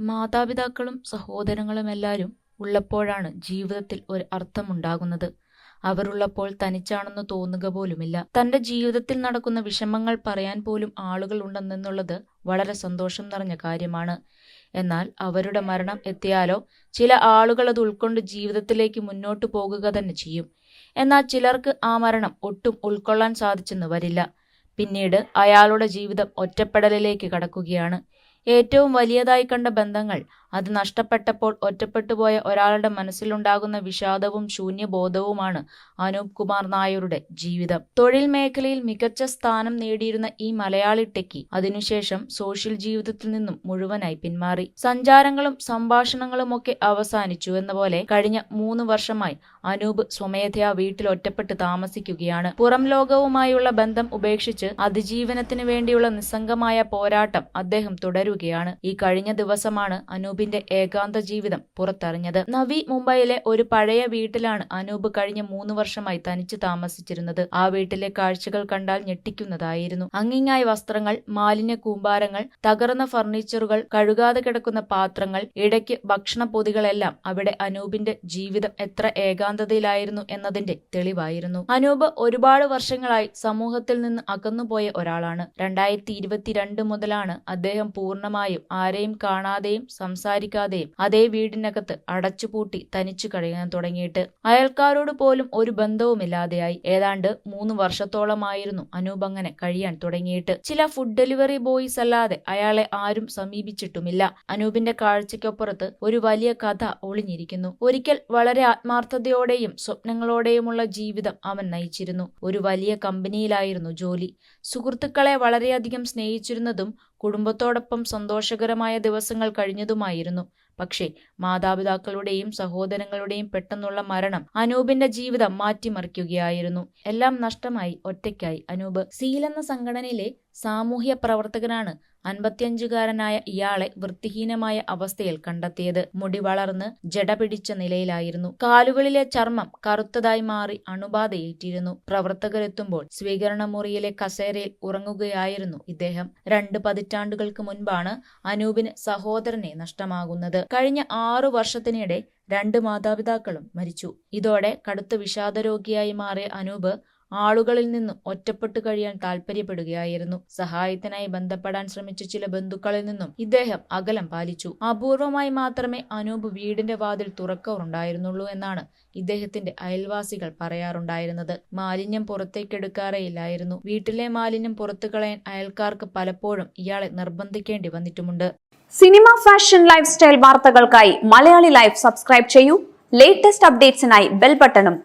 മാതാപിതാക്കളും സഹോദരങ്ങളും എല്ലാവരും ഉള്ളപ്പോഴാണ് ജീവിതത്തിൽ ഒരു അർത്ഥമുണ്ടാകുന്നത്. അവരുള്ളപ്പോൾ തനിച്ചാണെന്ന് തോന്നുക പോലുമില്ല. തന്റെ ജീവിതത്തിൽ നടക്കുന്ന വിഷമങ്ങൾ പറയാൻ പോലും ആളുകൾ ഉണ്ടെന്നുള്ളത് വളരെ സന്തോഷം നിറഞ്ഞ കാര്യമാണ്. എന്നാൽ അവരുടെ മരണം എത്തിയാലോ ചില ആളുകൾ അത് ഉൾക്കൊണ്ട് ജീവിതത്തിലേക്ക് മുന്നോട്ടു പോകുക തന്നെ ചെയ്യും. എന്നാൽ ചിലർക്ക് ആ മരണം ഒട്ടും ഉൾക്കൊള്ളാൻ സാധിച്ചെന്ന് വരില്ല. പിന്നീട് അയാളുടെ ജീവിതം ഒറ്റപ്പെടലിലേക്ക് കടക്കുകയാണ്. ഏറ്റവും വലിയതായി കണ്ട ബന്ധങ്ങൾ അത് നഷ്ടപ്പെട്ടപ്പോൾ ഒറ്റപ്പെട്ടുപോയ ഒരാളുടെ മനസ്സിലുണ്ടാകുന്ന വിഷാദവും ശൂന്യബോധവുമാണ് അനൂപ് കുമാർ നായരുടെ ജീവിതം. തൊഴിൽ മേഖലയിൽ മികച്ച സ്ഥാനം നേടിയിരുന്ന ഈ മലയാളി ടെക്കി അതിനുശേഷം സോഷ്യൽ ജീവിതത്തിൽ നിന്നും മുഴുവനായി പിന്മാറി. സഞ്ചാരങ്ങളും സംഭാഷണങ്ങളുമൊക്കെ അവസാനിച്ചു എന്ന പോലെ കഴിഞ്ഞ മൂന്ന് വർഷമായി അനൂപ് സ്വമേധയാ വീട്ടിൽ ഒറ്റപ്പെട്ട് താമസിക്കുകയാണ്. പുറം ലോകവുമായുള്ള ബന്ധം ഉപേക്ഷിച്ച് അതിജീവനത്തിന് വേണ്ടിയുള്ള നിസ്സംഗമായ പോരാട്ടം അദ്ദേഹം തുടരുകയാണ്. ഈ കഴിഞ്ഞ ദിവസമാണ് അനൂപിന്റെ ഏകാന്ത ജീവിതം പുറത്തറിഞ്ഞത്. നവി മുംബൈയിലെ ഒരു പഴയ വീട്ടിലാണ് അനൂപ് കഴിഞ്ഞ മൂന്ന് വർഷമായി തനിച്ച് താമസിച്ചിരുന്നത്. ആ വീട്ടിലെ കാഴ്ചകൾ കണ്ടാൽ ഞെട്ടിക്കുന്നതായിരുന്നു. അങ്ങിങ്ങായ വസ്ത്രങ്ങൾ മാലിന്യ കൂമ്പാരങ്ങൾ തകർന്ന ഫർണിച്ചറുകൾ കഴുകാതെ കിടക്കുന്ന പാത്രങ്ങൾ ഇടയ്ക്ക് ഭക്ഷണ പൊതികളെല്ലാം അവിടെ അനൂപിന്റെ ജീവിതം എത്ര ഏകാന്തതയിലായിരുന്നു എന്നതിന്റെ തെളിവായിരുന്നു. അനൂപ് ഒരുപാട് വർഷങ്ങളായി സമൂഹത്തിൽ നിന്ന് അകന്നുപോയ ഒരാളാണ്. രണ്ടായിരത്തി ഇരുപത്തിരണ്ട് മുതലാണ് അദ്ദേഹം പൂർണമായും ആരെയും കാണാതെയും സംസാരിക്കാതെയും അതേ വീടിനകത്ത് അടച്ചുപൂട്ടി തനിച്ചു കഴിയാൻ തുടങ്ങിയിട്ട് അയൽക്കാരോട് പോലും ഒരു ബന്ധവുമില്ലാതെയായി. ഏതാണ്ട് മൂന്ന് വർഷത്തോളമായിരുന്നു അനൂപ് അങ്ങനെ കഴിയാൻ തുടങ്ങിയിട്ട്. ചില ഫുഡ് ഡെലിവറി ബോയ്സ് അല്ലാതെ അയാളെ ആരും സമീപിച്ചിട്ടുമില്ല. അനൂപിന്റെ കാഴ്ചയ്ക്കൊപ്പുറത്ത് ഒരു വലിയ കഥ ഒളിഞ്ഞിരിക്കുന്നു. ഒരിക്കൽ വളരെ ആത്മാർത്ഥതയോടെയും സ്വപ്നങ്ങളോടെയുമുള്ള ജീവിതം അവൻ നയിച്ചിരുന്നു. ഒരു വലിയ കമ്പനിയിലായിരുന്നു ജോലി. സുഹൃത്തുക്കളെ വളരെയധികം സ്നേഹിച്ചിരുന്നതും കുടുംബത്തോടൊപ്പം സന്തോഷകരമായ ദിവസങ്ങൾ കഴിഞ്ഞതുമായിരുന്നു. പക്ഷേ മാതാപിതാക്കളുടെയും സഹോദരങ്ങളുടെയും പെട്ടെന്നുള്ള മരണം അനൂപിന്റെ ജീവിതം മാറ്റിമറിക്കുകയായിരുന്നു. എല്ലാം നഷ്ടമായി ഒറ്റയ്ക്കായി. അനൂപ് സീൽ എന്ന സംഘടനയിലെ സാമൂഹ്യ പ്രവർത്തകനാണ്. അൻപത്തിയഞ്ചുകാരനായ ഇയാളെ വൃത്തിഹീനമായ അവസ്ഥയിൽ കണ്ടെത്തിയത്. മുടി വളർന്ന് ജട പിടിച്ച നിലയിലായിരുന്നു. കാലുകളിലെ ചർമ്മം കറുത്തതായി മാറി അണുബാധയേറ്റിരുന്നു. പ്രവർത്തകരെത്തുമ്പോൾ സ്വീകരണ മുറിയിലെ കസേരയിൽ ഉറങ്ങുകയായിരുന്നു ഇദ്ദേഹം. രണ്ട് പതിറ്റാണ്ടുകൾക്ക് മുൻപാണ് അനൂപിന് സഹോദരനെ നഷ്ടമാകുന്നത്. കഴിഞ്ഞ ആറു വർഷത്തിനിടെ രണ്ട് മാതാപിതാക്കളും മരിച്ചു. ഇതോടെ കടുത്ത വിഷാദരോഗിയായി മാറിയ അനൂപ് ആളുകളിൽ നിന്ന് ഒറ്റപ്പെട്ടു കഴിയാൻ താല്പര്യപ്പെടുകയായിരുന്നു സഹായത്തിനായി ബന്ധപ്പെടാൻ ശ്രമിച്ച ചില ബന്ധുക്കളിൽ നിന്നും ഇദ്ദേഹം അകലം പാലിച്ചു. അപൂർവമായി മാത്രമേ അനൂപ് വീടിന്റെ വാതിൽ തുറക്കാറുണ്ടായിരുന്നുള്ളൂ എന്നാണ് ഇദ്ദേഹത്തിന്റെ അയൽവാസികൾ പറയാറുണ്ടായിരുന്നത്. മാലിന്യം പുറത്തേക്കെടുക്കാറേയില്ലായിരുന്നു. വീട്ടിലെ മാലിന്യം പുറത്തു കളയാൻ അയൽക്കാർക്ക് പലപ്പോഴും ഇയാളെ നിർബന്ധിക്കേണ്ടി വന്നിട്ടുമുണ്ട്. സിനിമ ഫാഷൻ ലൈഫ് സ്റ്റൈൽ വാർത്തകൾക്കായി മലയാളി ലൈഫ് സബ്സ്ക്രൈബ് ചെയ്യൂ. ലേറ്റസ്റ്റ് അപ്ഡേറ്റ്സിനായി ബെൽ ബട്ടണും